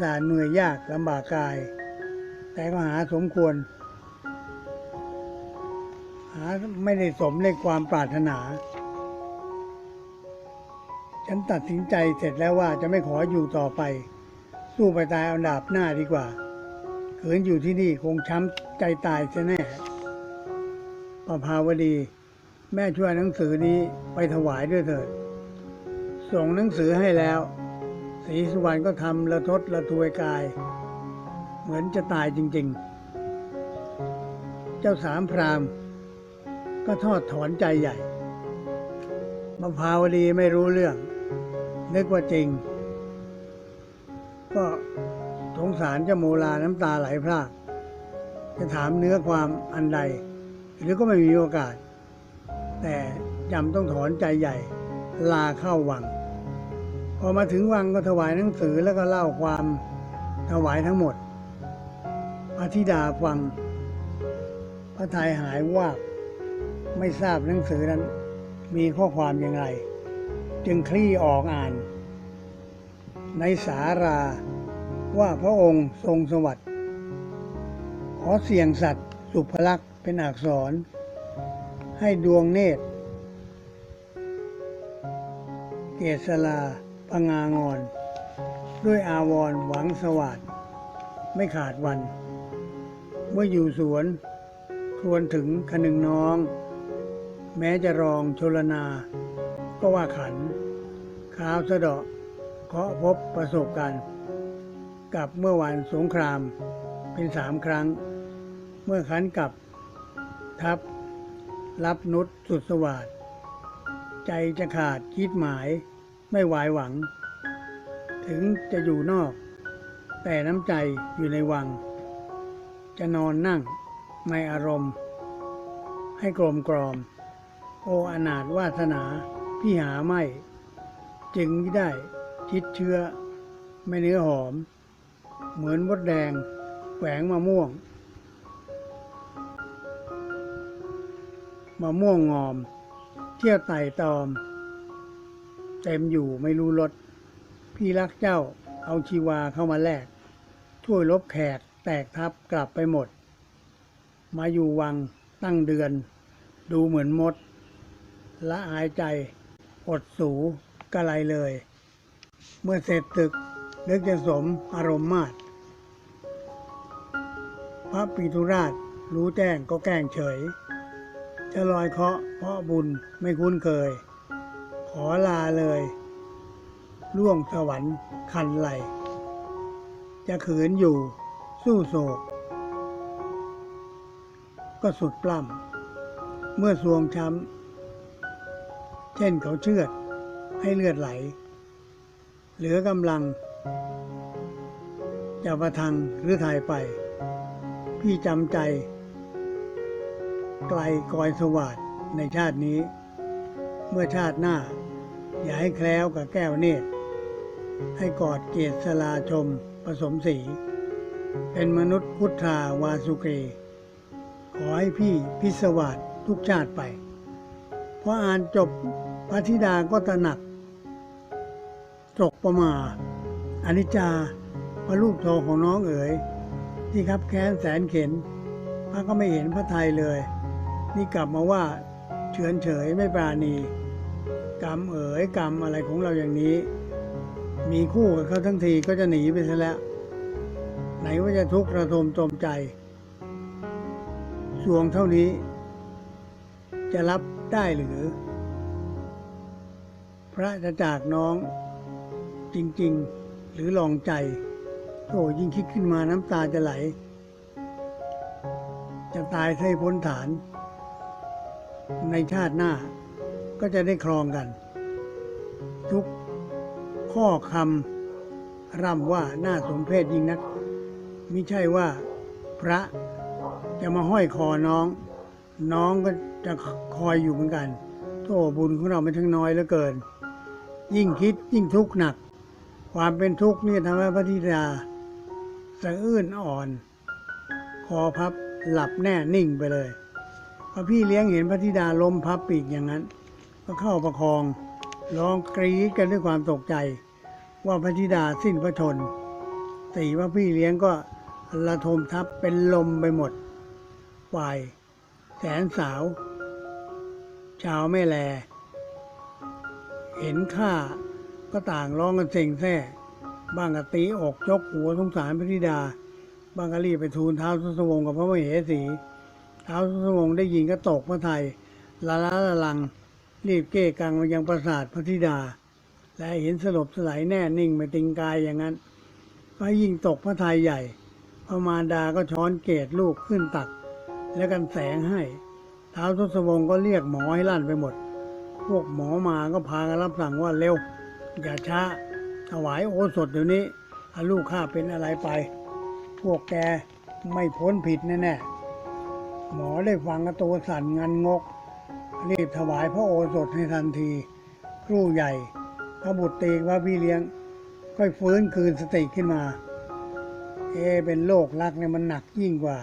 สาเหนื่อยยากลำบากกาย แต่ก็หาสมควร หาไม่ได้สมในความปรารถนา ฉันตัดสินใจเสร็จแล้วว่าจะไม่ขออยู่ต่อไป สู้ไปตายเอาดาบหน้าดีกว่าขืนอยู่ที่นี่คงช้ำใจตายซะแน่ประภาวดี แม่ช่วยหนังสือนี้ไปถวายด้วยเถิด ส่งหนังสือให้แล้ว ศรีสุวรรณก็ทำละทศละทวยกาย เหมือนจะตายจริง ๆ เจ้าสามพรามก็ทอดถอนใจใหญ่ประภาวดีไม่รู้เรื่อง นึกว่าจริง ก็สงสารเจ้าโมลาน้ำตาไหลพรากจะถามเนื้อความอันใด หรือก็ไม่มีโอกาส แต่จำต้องถอนใจใหญ่ ลาเข้าวัง พอมาถึงวังก็ถวายหนังสือแล้วก็เล่าความถวายทั้งหมดพระธิดาฟัง พระทัยหายว่าไม่ทราบหนังสือนั้น มีข้อความอย่างไร จึงคลี่ออกอ่าน ในสาราว่าพระองค์ทรงสวัสดิ์ขอเสียงสัตว์ สุภลักษณ์เป็นอักษร ให้ดวงเนตร เกษลา พงางอน ด้วยอาวรหวังสวัสดไม่ขาดวัน เมื่ออยู่สวนครวนถึงคนึงน้อง แม้จะรองชลนา ก็ว่าขันข้าวสะเดาะเคาะพบประสบการณ์กับเมื่อวันสงครามเป็นสามครั้ง เมื่อขันกับ ทับ รับนุษสุดสวัสดใจจะขาดคิดหมาย ไม่หวายหวัง ถึงจะอยู่นอก แต่น้ำใจอยู่ในวัง จะนอนนั่งไม่อารมณ์ ให้กลมกรอม โออนาถวาสนาพี่หาไม่ จึงได้คิดเชื้อ ไม่เนื้อหอม เหมือนมดแดงแหวงมะม่วงมะม่วงงอม เที่ยวไต่ตอม เต็มอยู่ไม่รู้รสพี่รักเจ้าเอาชีวาเข้ามาแลกช่วยลบแขกแตกทับกลับไปหมด มาอยู่วังตั้งเดือน ดูเหมือนมด ละอายใจ อดสูกะไรเลย เมื่อเสร็จตึกนึกจะสมอารมณ์มาดพระปีทุราชรู้แจ้งก็แกล้งเฉย จะลอยเคาะเพราะบุญไม่คุ้นเคย ขอลาเลยล่วงสวรรค์คันไหล จะขืนอยู่สู้โศก ก็สุดปล้ำเมื่อสวงช้ำ เช่นเขาเชือดให้เลือดไหล เหลือกำลัง จะประทังหรือถ่ายไป พี่จำใจ ไกลกอยสวัสดในชาตินี้ เมื่อชาติหน้า อย่าให้แคล้วกับแก้วเนตร ให้กอดเกศสลาชมผสมสี เป็นมนุษย์พุทธาวาสุเก ขอให้พี่พิศวาสทุกชาติไปพออ่านจบพระธิดาก็ตระหนักตกประมาอนิจจาพระลูกโทของน้องเอ๋ย ที่ครับแค้นแสนเข็นพระก็ไม่เห็นพระไทยเลย นี่กลับมาว่าเฉือนเฉยไม่ปราณี กรรมเอ๋ยกรรมอะไรของเราอย่างนี้ มีคู่กับเขาทั้งทีก็จะหนีไปซะแล้ว ไหนว่าจะทุกข์ระทมตรมใจสวงเท่านี้ จะรับได้หรือ พระจะจากน้องจริง ๆ หรือลองใจโธ่ยิ่งคิดขึ้นมาน้ำตาจะไหล จะตายให้พ้นฐาน ในชาติหน้า ก็จะได้ครองกัน ทุกข้อคำร่ำว่าน่าสมเพชยิ่งนักมิใช่ว่าพระจะมาห้อยคอน้อง น้องก็จะคอยอยู่เหมือนกันโทษบุญของเราไม่ทั้งน้อยเหลือเกิน ยิ่งคิดยิ่งทุกข์หนัก ความเป็นทุกข์นี่ทำให้พระธิดาสะอื้นอ่อน คอพับหลับแน่นิ่งไปเลยพอพี่เลี้ยงเห็นพระธิดาล้มพับปีกอย่างนั้น ก็เข้าประคองร้องกรี๊ดกันด้วยความตกใจ ว่าพระธิดาสิ้นพระชนพสี่ว่าพี่เลี้ยงก็ระทมทับเป็นลมไปหมดฝ่ายแสนสาว ชาวแม่แล เห็นข้าก็ต่างร้องกันเซ็งแซ่บ้างก็ตีอกยกหัวสงสารพระธิดา บ้างก็รีบไปทูลเท้าสุสวงศ์กับพระมเหสี เท้าสุสวงศ์ได้ยินก็ตกพระไทยละล้าละลัง รีบเก้กังมายังปราสาทพระธิดา และเห็นสลบสลายแน่นิ่งไม่ติงกายอย่างนั้นก็ยิ่งตกพระทัยใหญ่ พระมารดาก็ช้อนเกตลูกขึ้นตัก แล้วกันแสงให้ท้าวทศวงศ์ก็เรียกหมอให้ลั่นไปหมด พวกหมอมาก็พากันรับสั่งว่าเร็ว อย่าช้าถวายโอสถเดี๋ยวนี้ถ้าลูกข้าเป็นอะไรไป พวกแกไม่พ้นผิดแน่ๆหมอได้ฟังก็ตัวสั่นงันงก รีบถวายพระโอสถให้ทันที ครู่ใหญ่ พระบุตรตีว่าพี่เลี้ยง ก็ฟื้นคืนสติขึ้นมา เอเป็นโรครักเนี่ยมันหนักยิ่งกว่า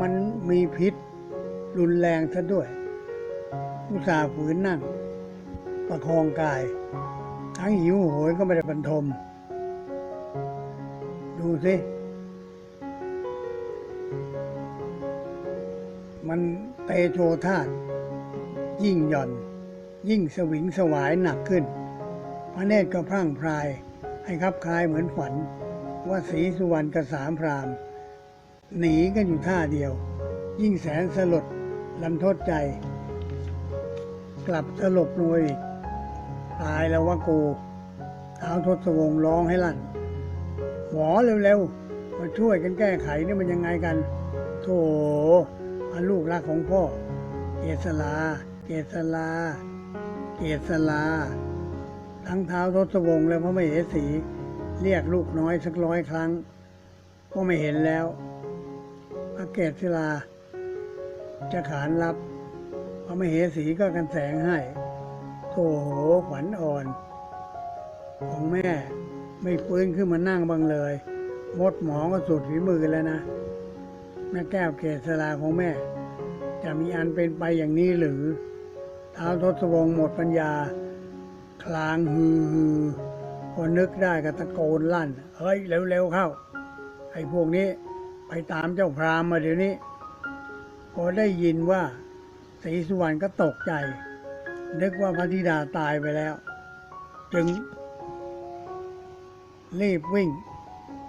มันมีพิษรุนแรงซะด้วยอุตสาห์ฝืนนั่ง ประคองกาย ทั้งหิวโหยก็ไม่ได้บรรทม ดูสิมันเตโชธาตุ ยิ่งหย่อน ยิ่งสวิงสวายหนักขึ้น พระเนตรก็พรั่งพราย ให้คับคลายเหมือนฝัน ว่าศรีสุวรรณกับสามพรามหนีกันอยู่ท่าเดียว ยิ่งแสนสลดลันทดใจ กลับสลบลงไปอีกตายแล้ววะกูเท้าวทศวงศ์ร้องให้ลั่นหมอเร็วๆ มาช่วยกันแก้ไขนี่มันยังไงกัน โถอาลูกรักของพ่อเกษลา เกษลา เกษลา ทั้งเท้าทศวงศ์และพระมเหสี เรียกลูกน้อยสักร้อยครั้ง ก็ไม่เห็นแล้ว พระเกศลา จะขานรับ พระมเหสีก็กันแสงให้โถโหขวัญอ่อน ของแม่ไม่ฟื้นขึ้นมานั่งบ้างเลยมดหมอก็สุดฝีมือแล้วนะแม่แก้วเกศลาของแม่ จะมีอันเป็นไปอย่างนี้หรือ ท้าวทศวงศ์หมดปัญญา คลางฮือฮือพอนึกได้ก็ตะโกนลั่น เฮ้ย เร็วๆเข้า ไอ้พวกนี้ไปตามเจ้าพรามมาเดี๋ยวนี้ พอได้ยินว่าศรีสุวรรณก็ตกใจ นึกว่าพระธิดาตายไปแล้ว จึง รีบวิ่ง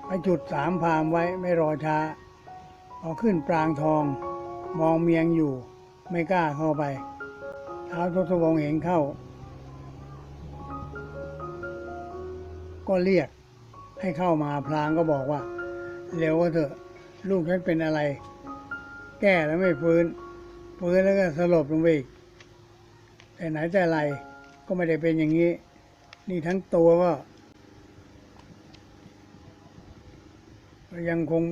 ไปจุดสามพรามไว้ไม่รอช้าพอขึ้นปรางทอง มองเมียงอยู่ ไม่กล้าเข้าไป ท้าวทศวงศ์เห็นเข้า ก็เรียกให้เข้ามาพลางก็บอกว่า เร็วก็เถอะ ลูกฉันเป็นอะไร แก้แล้วไม่ฟื้น ฟื้นแล้วก็สลบลงไปอีกแต่ไหนแต่ไรก็ไม่ได้เป็นอย่างนี้ นี่ทั้งตัวก็ก็ยังคง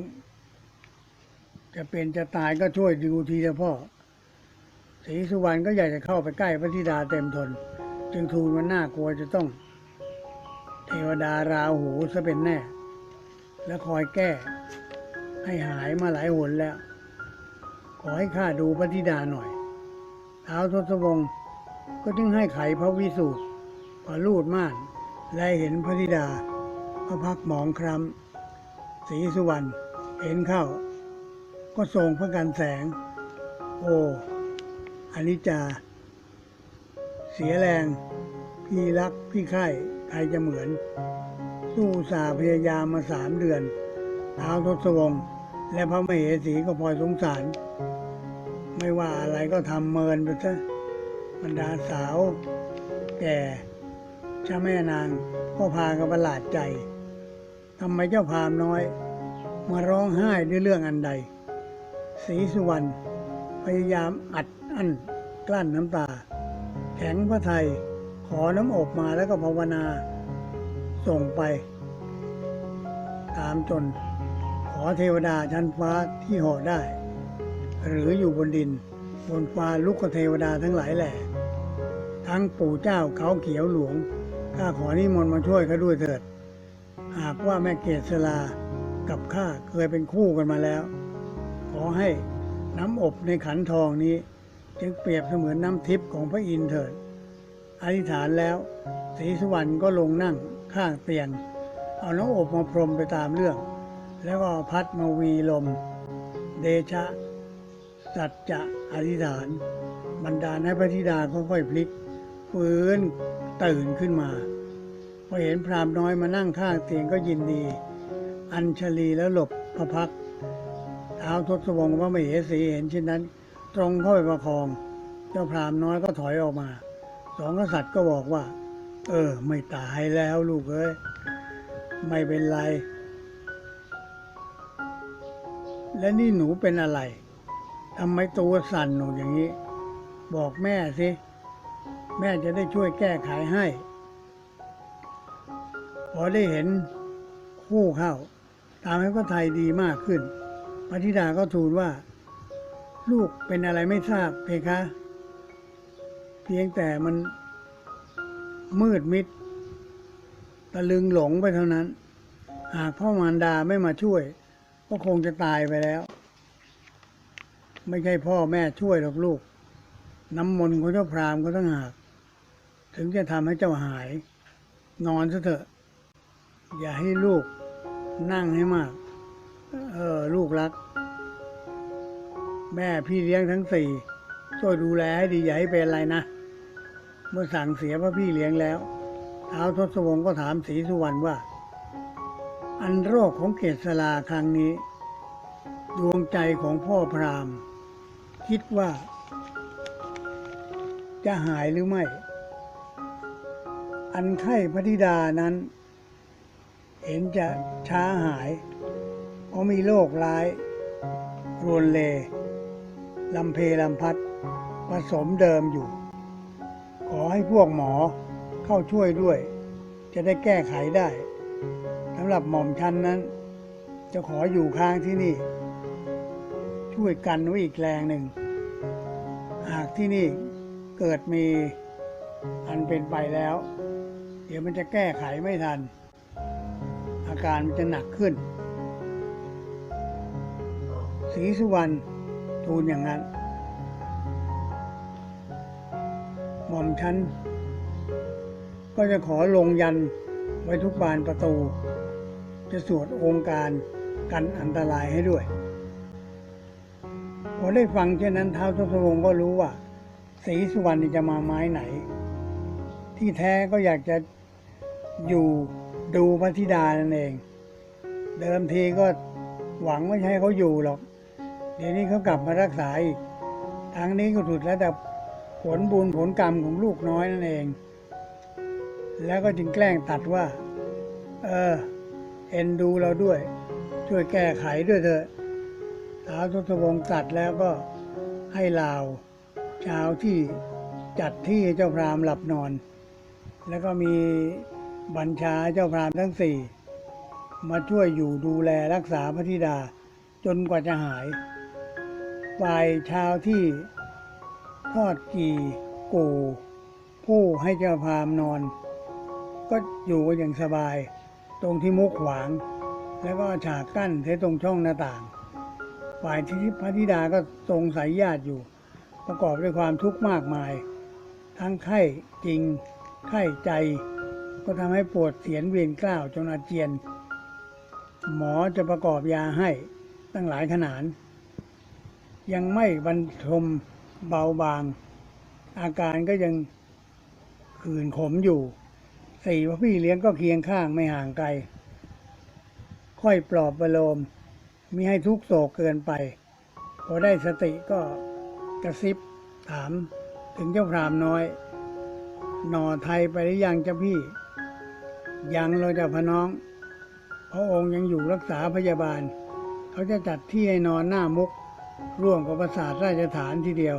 จะเป็นจะตายก็ช่วยดูทีเถอะพ่อ ศรีสุวรรณก็อยากจะเข้าไปใกล้พระธิดาเต็มทน จึงทูลว่าน่ากลัวจะต้อง เทวดาราหูซะเป็นแน่ และคอยแก้ ให้หายมาหลายหนแล้ว ขอให้ข้าดูพระธิดาหน่อยเท้าวทศวงศ์ก็จึงให้ไขพระวิสูตรพอลูดม่านและเห็นพระธิดา พระพักหมองคล้ำศรีสุวรรณเห็นเข้า ก็ทรงพระกันแสง โอ้ อนิจจา เสียแรง พี่รักพี่ไข้ใครจะเหมือน สู้สาพยายามมาสามเดือนเท้าวทศวงศ์และพระมเหสีก็พลอยสงสาร ไม่ว่าอะไรก็ทำเมินไปซะบรรดาสาว แก่เจ้าแม่นางก็พากันประหลาดใจทำไมเจ้าพามน้อย มาร้องไห้ด้วยเรื่องอันใดศรีสุวรรณพยายามอัด อั้นกลั้นน้ำตา แข็งพระไทยขอน้ำอบมาแล้วก็ภาวนา ส่งไป ตามจน ขอเทวดาชั้นฟ้าที่หาะได้ หรืออยู่บนดิน บนฟ้าลุกเทวดาทั้งหลายแหล่ทั้งปู่เจ้าเขาเขียวหลวงข้าขอนิมนต์มาช่วยเขาด้วยเถิด หากว่าแม่เกศลากับข้าเคยเป็นคู่กันมาแล้ว ขอให้น้ำอบในขันทองนี้ จึงเปรียบเสมือนน้ำทิพย์ของพระอินทร์เถิดอธิษฐานแล้วศรีสุวรรณก็ลงนั่งข้างเตียง เอาน้ำอบมาพรมไปตามเรื่อง แล้วก็พัดมาวีลม เดชะ สัจจะอธิษฐานบันดาให้พระธิดาค่อยๆพลิกฟื้นตื่นขึ้นมา พอเห็นพรามน้อยมานั่งข้างเตียงก็ยินดี อัญชลีแล้วหลบพระพักเท้าทศวงศ์ว่าไม่เหสีเห็นเช่นนั้น ตรงเข้าไปประคอง เจ้าพรามน้อยก็ถอยออกมา สองกษัตริย์ก็บอกว่า เออ ไม่ตายแล้วลูกเอ้ย ไม่เป็นไร และนี่หนูเป็นอะไรทำไมตัวสั่นหนูอย่างนี้ บอกแม่สิ แม่จะได้ช่วยแก้ไขให้ พอได้เห็นคู่เข้าตามให้พระไทยดีมากขึ้นพระธิดาก็ทูลว่า ลูกเป็นอะไรไม่ทราบเพคะ เพียงแต่มันมืดมิด ตะลึงหลงไปเท่านั้น หากพ่อมารดาไม่มาช่วย ก็คงจะตายไปแล้ว ไม่ใช่พ่อแม่ช่วยหรอกลูก น้ำมนต์ของเจ้าพรามก็ต้องหาก ถึงจะทำให้เจ้าหาย นอนซะเถอะ อย่าให้ลูกนั่งให้มาก เออ ลูกรัก แม่พี่เลี้ยงทั้งสี่ช่วยดูแลให้ดีอย่าให้เป็นอะไรนะ เมื่อสั่งเสียพระพี่เลี้ยงแล้วท้าวทศวงศ์ก็ถามศรีสุวรรณว่า อันโรคของเกศลาครั้งนี้ ดวงใจของพ่อพราหมณ์ คิดว่า จะหายหรือไม่ อันไข้พระธิดานั้น เห็นจะช้าหาย เพราะมีโรคร้ายรวนเล ลำเพลำพัดผสมเดิมอยู่ ขอให้พวกหมอเข้าช่วยด้วย จะได้แก้ไขได้สำหรับหม่อมชันนั้น จะขออยู่ค้างที่นี่ ช่วยกันไว้อีกแรงหนึ่ง หากที่นี่เกิดมีอันเป็นไปแล้ว เดี๋ยวมันจะแก้ไขไม่ทัน อาการมันจะหนักขึ้นศรีสุวรรณ ทูลอย่างนั้น หม่อมฉัน ก็จะขอลงยันไว้ทุกบานประตู จะสวดองค์การกันอันตรายให้ด้วย พอได้ฟังเช่นนั้นท้าวทศวงศ์ก็รู้ว่าศรีสุวรรณจะมาไม้ไหน ที่แท้ก็อยากจะอยู่ดูพระธิดานั่นเอง เดิมทีก็หวังไม่ใช่เขาอยู่หรอก เดี๋ยวนี้เขากลับมารักษาอีกทางนี้ก็สุดแล้วแต่ผลบุญผลกรรมของลูกน้อยนั่นเอง แล้วก็จึงแกล้งตัดว่า เออ เอ็นดูเราด้วย ช่วยแก้ไขด้วยเถอะท้าวทศวงศ์ตัดแล้วก็ให้ลาว ชาวที่จัดที่เจ้าพรามหลับนอน แล้วก็มีบัญชาเจ้าพรามทั้งสี่ มาช่วยอยู่ดูแลรักษาพระธิดาจนกว่าจะหาย ฝ่ายชาวที่ทอดกีกูผู้ให้เจ้าพามนอน ก็อยู่กันอย่างสบาย ตรงที่มุกขวาง แล้วก็ฉากกั้นเทตรงช่องหน้าต่าง ฝ่ายที่พระธิดาก็ทรงสายญาติอยู่ ประกอบด้วยความทุกข์มากมาย ทั้งไข้จริงไข้ใจ ก็ทำให้ปวดเสียนเวียนกล้าวจนอาเจียน หมอจะประกอบยาให้ตั้งหลายขนาด ยังไม่บรรทมเบาบาง อาการก็ยังขื่นขมอยู่สี่พระพี่เลี้ยงก็เคียงข้างไม่ห่างไกล ค่อยปลอบประโลมมิให้ทุกโศกเกินไป พอได้สติก็กระซิบถามถึงเจ้าพรามน้อย หน่อไทยไปหรือยังเจ้าพี่ ยังเราจะพน้องพระองค์ยังอยู่รักษาพยาบาล เขาจะจัดที่ให้นอนหน้ามุก ร่วมกับประสาทราชฐานทีเดียว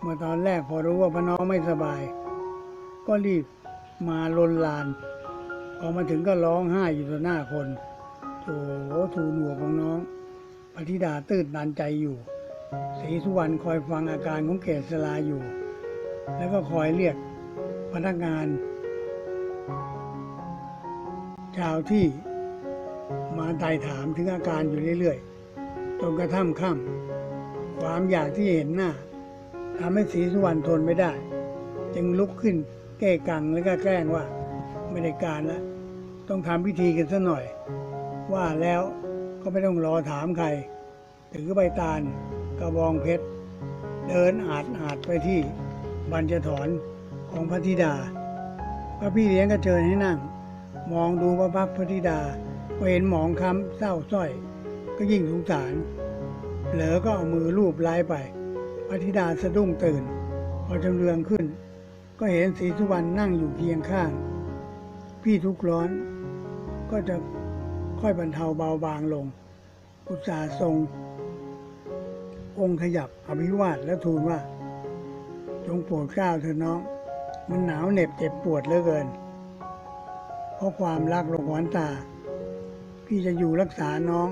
เมื่อตอนแรกพอรู้ว่าพระน้องไม่สบาย ก็รีบมาลนลาน พอมาถึงก็ร้องไห้อยู่ต่อหน้าคนโถทูหนวของน้องพระธิดาตื่นตันใจอยู่ศรีสุวรรณคอยฟังอาการของเกศลาอยู่ แล้วก็คอยเรียกพนักงานชาวที่มาไต่ถามถึงอาการอยู่เรื่อยๆ จนกระทั่งค่ำความอยากที่เห็นหน้าทำให้ศรีสุวรรณทนไม่ได้ จึงลุกขึ้นแก้กังแล้วก็แกล้งว่าไม่ได้การแล้วต้องทำพิธีกันซะหน่อย ว่าแล้วก็ไม่ต้องรอถามใคร ถือใบตาลกระบองเพชร เดินอาดอาดไปที่บรรจถอนของพระธิดา พระพี่เลี้ยงก็เชิญให้นั่ง มองดูพระพักพระธิดาเห็นหมองค้ำเศร้าสร้อย ก็ยิ่งสงสารเผลอก็เอามือลูบไล้ไปพระธิดาสะดุ้งตื่น พอจำเรืองขึ้น ก็เห็นศรีสุวรรณนั่งอยู่เคียงข้าง พี่ทุกข์ร้อน ก็จะค่อยบรรเทาเบาบางลง อุตสาทรง องค์ขยับอภิวาทและทูลว่า จงโปรดเกล้าเถิดน้อง มันหนาวเหน็บเจ็บปวดเหลือเกิน เพราะความรักหลงหวนตา พี่จะอยู่รักษาน้อง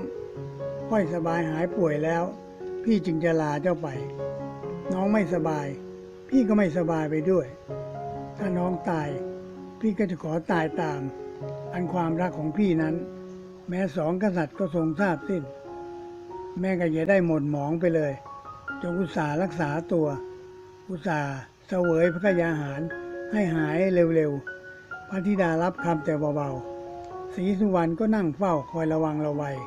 ค่อยสบายหายป่วยแล้ว พี่จึงจะลาเจ้าไป น้องไม่สบาย พี่ก็ไม่สบายไปด้วย ถ้าน้องตาย พี่ก็จะขอตายตาม อันความรักของพี่นั้น แม้สองกษัตริย์ก็ทรงทราบสิ้น แม่ก็อย่าได้หมดหมองไปเลยจงอุตส่าห์รักษาตัว อุตส่าห์เสวยพระกยาหารให้หายเร็วๆพระธิดารับคำแต่เบาๆศรีสุวรรณก็นั่งเฝ้าคอยระวังระวัย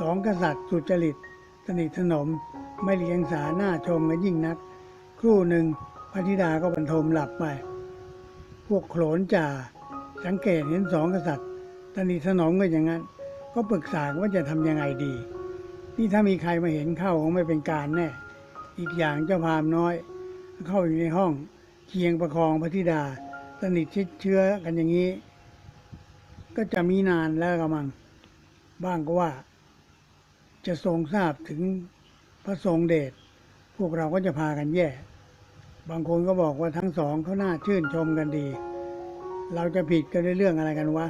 สองกษัตริย์สุจริต สนิทสนม ไม่เลี้ยงสาหน้าชมกันยิ่งนัก ครู่หนึ่งพระธิดาก็บรรทมหลับไป พวกโขลนจ่า สังเกตเห็นสองกษัตริย์สนิทสนมกันอย่างนั้น ก็ปรึกษาว่าจะทำยังไงดี นี่ถ้ามีใครมาเห็นเข้าคงไม่เป็นการแน่ อีกอย่างเจ้าพามน้อย เข้าอยู่ในห้องเคียงประคองพระธิดา สนิทชิดเชื้อกันอย่างนี้ ก็จะมีนานแล้วกระมัง บ้างก็ว่า จะทรงทราบถึงพระทรงเดชพวกเราก็จะพากันแย่ บางคนก็บอกว่าทั้งสองเขาน่าชื่นชมกันดี เราจะผิดกันในเรื่องอะไรกันวะ